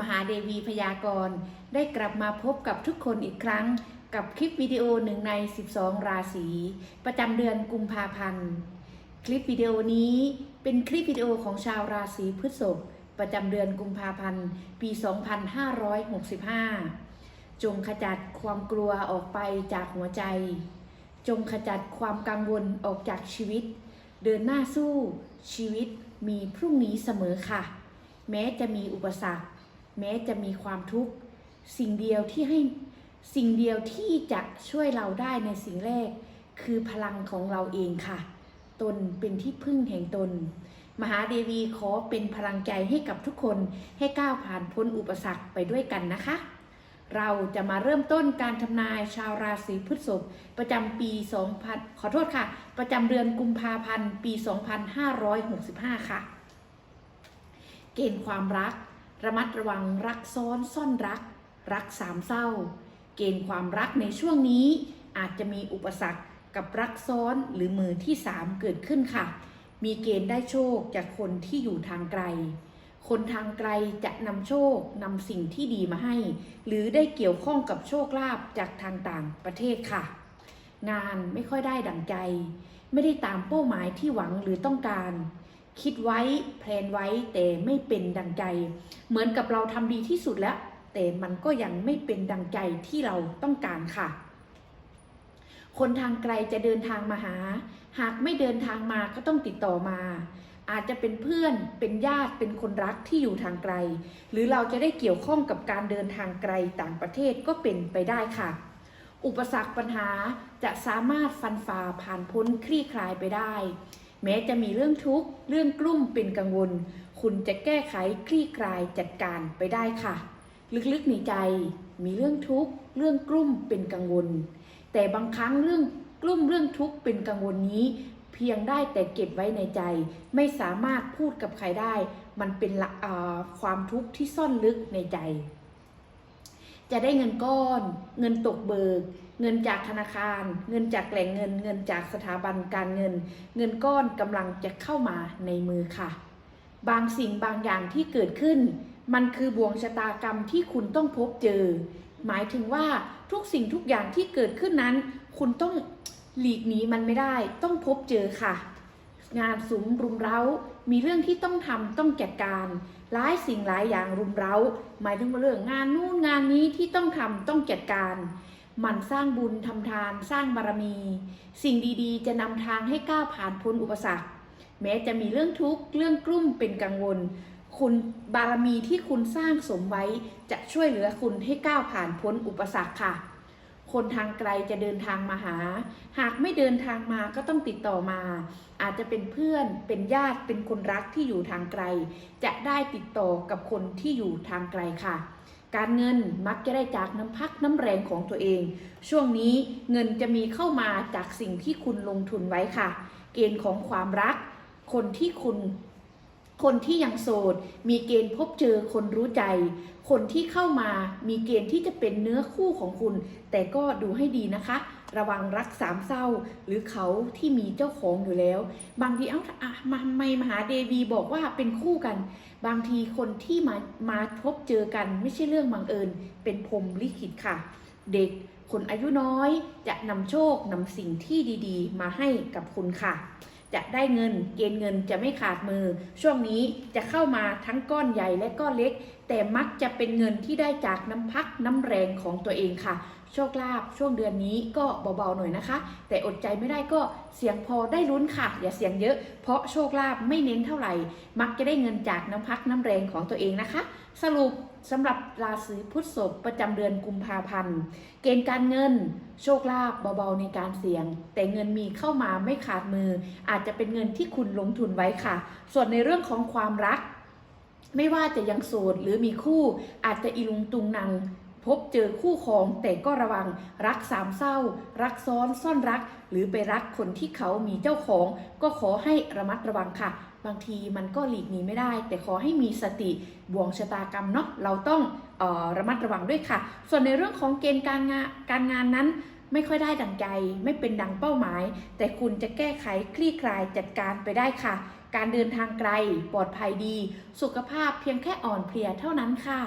มหาเดวีพยากรณ์ ได้กลับมาพบกับทุกคนอีกครั้ง กับคลิปวิดีโอหนึ่งใน 12 ราศี ประจำเดือนกุมภาพันธ์ คลิปวิดีโอนี้เป็นคลิปวิดีโอของชาวราศีพฤษภประจำเดือนกุมภาพันธ์ ปี 2565 จงขจัดความกลัวออกไปจากหัวใจ จงขจัดความกังวลออกจากชีวิต เดินหน้าสู้ชีวิตมีพรุ่งนี้เสมอค่ะ แม้จะมีอุปสรรค แม้จะมีความทุกข์ สิ่งเดียวที่ให้สิ่งเดียวที่จะช่วยเราได้ในสิ่งแรก คือพลังของเราเองค่ะ ตนเป็นที่พึ่งแห่งตน มหาเดวีขอเป็นพลังใจให้กับทุกคนให้ก้าวผ่านพ้นอุปสรรคไปด้วยกันนะคะ เราจะมาเริ่มต้นการทำนายชาวราศีพฤษภประจำปี 2000 ขอโทษค่ะ ประจำเดือนกุมภาพันธ์ ปี 2565 ค่ะ เกณฑ์ความรัก ระมัดระวังรักซ้อนซ่อนรัก รักสามเศร้า เกณฑ์ความรักในช่วงนี้อาจจะมีอุปสรรคกับรักซ้อนหรือมือที่สามเกิดขึ้นค่ะ มีเกณฑ์ได้โชคจากคนที่อยู่ทางไกล คนทางไกลจะนำโชคนำสิ่งที่ดีมาให้ หรือได้เกี่ยวข้องกับโชคลาภจากทางต่างประเทศค่ะ งานไม่ค่อยได้ดังใจ ไม่ได้ตามเป้าหมายที่หวังหรือต้องการ คิดไว้แพลนไว้แต่ไม่เป็นดังใจ เหมือนกับเราทำดีที่สุดแล้ว แต่มันก็ยังไม่เป็นดังใจที่เราต้องการค่ะ คนทางไกลจะเดินทางมาหา หากไม่เดินทางมาก็ต้องติดต่อมา อาจจะเป็นเพื่อนเป็นญาติเป็นคนรักที่อยู่ทางไกล หรือเราจะได้เกี่ยวข้องกับการเดินทางไกลต่างประเทศก็เป็นไปได้ค่ะอุปสรรคปัญหาจะสามารถฟันฝ่าผ่านพ้นคลี่คลายไปได้ แม้จะมีเรื่องทุกข์เรื่องกลุ้มเป็นกังวล คุณจะแก้ไขคลี่คลายจัดการไปได้ค่ะ ลึกๆในใจ มีเรื่องทุกข์เรื่องกลุ้มเป็นกังวล แต่บางครั้งเรื่องกลุ้มเรื่องทุกข์เป็นกังวลนี้ เพียงได้แต่เก็บไว้ในใจ ไม่สามารถพูดกับใครได้ มันเป็นความทุกข์ที่ซ่อนลึกในใจ จะได้เงินก้อน เงินตกเบิก เงินจากธนาคาร เงินจากแหล่งเงิน เงินจากสถาบันการเงิน เงินก้อนกำลังจะเข้ามาในมือค่ะ บางสิ่งบางอย่างที่เกิดขึ้น มันคือบ่วงชะตากรรมที่คุณต้องพบเจอ หมายถึงว่าทุกสิ่งทุกอย่างที่เกิดขึ้นนั้น คุณต้องหลีกหนีมันไม่ได้ ต้องพบเจอค่ะ งานสุมรุมเร้า มีเรื่องที่ต้องทำต้องจัดการ หลายสิ่งหลายอย่างรุมเร้า หมายถึงเรื่องงานนู่นงานนี้ที่ต้องทำต้องจัดการ มันสร้างบุญทำทานสร้างบารมี สิ่งดีๆ จะนำทางให้ก้าวผ่านพ้นอุปสรรค แม้จะมีเรื่องทุกข์เรื่องกลุ้มเป็นกังวล คุณบารมีที่คุณสร้างสมไว้จะช่วยเหลือคุณให้ก้าวผ่านพ้นอุปสรรคค่ะ คนทางไกลจะเดินทางมาหา หากไม่เดินทางมาก็ต้องติดต่อมา อาจจะเป็นเพื่อนเป็นญาติเป็นคนรักที่อยู่ทางไกล จะได้ติดต่อกับคนที่อยู่ทางไกลค่ะ การเงินมักจะได้จากน้ำพักน้ำแรงของตัวเอง ช่วงนี้เงินจะมีเข้ามาจากสิ่งที่คุณลงทุนไว้ค่ะ เกณฑ์ของความรัก คนที่คุณ คนที่ยังโสดมีเกณฑ์พบเจอคนรู้ใจ คนที่เข้ามามีเกณฑ์ที่จะเป็นเนื้อคู่ของคุณ แต่ก็ดูให้ดีนะคะ ระวังรักสามเศร้า หรือเขาที่มีเจ้าของอยู่แล้ว บางทีเอ้าอะมาทำไมมหาเดวีบอกว่าเป็นคู่กัน บางทีคนที่มามาพบเจอกันไม่ใช่เรื่องบังเอิญ เป็นพรมลิขิตค่ะ เด็กคนอายุน้อยจะนำโชคนำสิ่งที่ดี ๆ มาให้กับคุณค่ะ จะได้เงินเกณฑ์เงินจะไม่ขาดมือ ช่วงนี้จะเข้ามาทั้งก้อนใหญ่และก้อนเล็ก แต่มักจะเป็นเงินที่ได้จากน้ำพักน้ำแรงของตัวเองค่ะโชคลาภช่วงเดือนนี้ก็เบาๆหน่อยนะคะ แต่อดใจไม่ได้ก็เสียงพอได้ลุ้นค่ะ อย่าเสียงเยอะ เพราะโชคลาภไม่เน้นเท่าไหร่ มักจะได้เงินจากน้ำพักน้ำแรงของตัวเองนะคะ สรุปสำหรับราศีพุธศพประจำเดือนกุมภาพันธ์ เกณฑ์การเงิน โชคลาภเบาๆในการเสี่ยง แต่เงินมีเข้ามาไม่ขาดมือ อาจจะเป็นเงินที่คุณลงทุนไว้ค่ะ ส่วนในเรื่องของความรัก ไม่ว่าจะยังโสดหรือมีคู่อาจจะอีลุงตุงนาง พบเจอคู่ครองแต่ก็ระวังรักสามเศร้า รักซ้อนซ่อนรัก หรือไปรักคนที่เขามีเจ้าของ ก็ขอให้ระมัดระวังค่ะ บางทีมันก็หลีกหนีไม่ได้ แต่ขอให้มีสติบ่วงชะตากรรมเนาะเราต้องเออระมัดระวังด้วยค่ะ ส่วนในเรื่องของเกณฑ์การงานการงานนั้นไม่ค่อยได้ดังใจ ไม่เป็นดังเป้าหมาย แต่คุณจะแก้ไขคลี่คลายจัดการไปได้ค่ะ การเดินทางไกลปลอดภัยดี สุขภาพเพียงแค่อ่อนเพลียเท่านั้นค่ะ